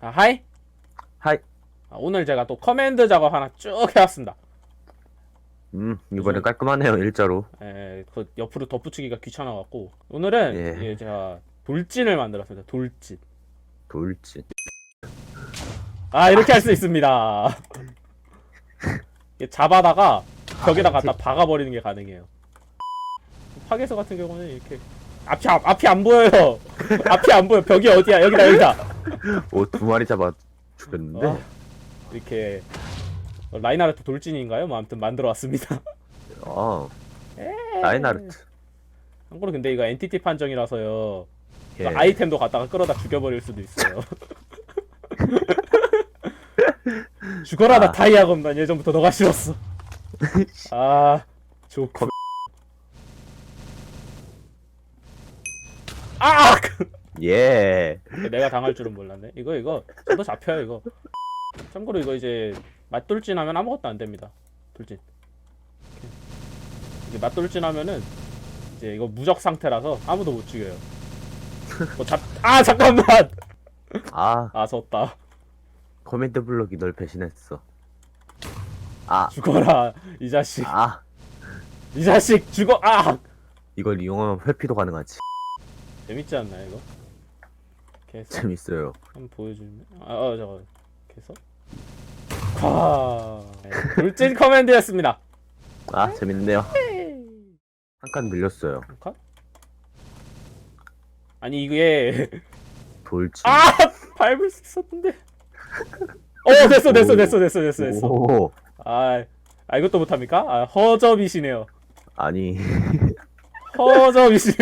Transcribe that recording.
아, 하이. 하이. 아, 오늘 제가 또 커맨드 작업 하나 쭉 해왔습니다. 음, 이번엔 깔끔하네요, 일자로. 에, 그 옆으로 덧붙이기가 귀찮아갖고 오늘은 예. 예, 제가 돌진을 만들었습니다. 돌진. 돌진. 아 이렇게 할 수 있습니다. 이게 잡아다가 벽에다 갖다 박아버리는 게 가능해요. 파괴서 같은 경우는 이렇게 앞이 앞, 앞이 안 보여요. 앞이 안 보여. 벽이 어디야? 여기다 여기다. 오, 두 마리 잡아 죽였는데. 아, 이렇게 어, 라인하르트 돌진인가요? 뭐 아무튼 만들어 왔습니다. 어, 라인하르트. 참고로 근데 이거 엔티티 판정이라서요. 예. 그 아이템도 갖다가 끌어다 죽여버릴 수도 있어요. 죽어라 나 아. 다이아검 난 예전부터 너가 싫었어. 아 좋고. 아! 예. 내가 당할 줄은 몰랐네. 이거 이거 저도 잡혀요 이거. 참고로 이거 이제 맞돌진 하면 아무것도 안 됩니다. 돌진. 이렇게. 이제 맞돌진 하면은 이제 이거 무적 상태라서 아무도 못 죽여요. 뭐 잡... 아 잠깐만. 아, 아 졌다. 커맨드 블럭이 널 배신했어. 아, 죽어라 이 자식. 아. 이 자식 죽어. 아 이걸 이용하면 회피도 가능하지. 재밌지 않나 이거? 계속 재밌어요. 한번 보여주면. 아 어, 저거 계속. 과. 네, 돌진 커맨드였습니다. 아, 재밌네요. 한 칸 밀렸어요. 컷? 아니 이게 돌진. 아 밟을 수 있었는데. 어 됐어 됐어 됐어 됐어 됐어 됐어. 오, 아, 아 이것도 못합니까? 아 허접이시네요. 아니. 허접이시.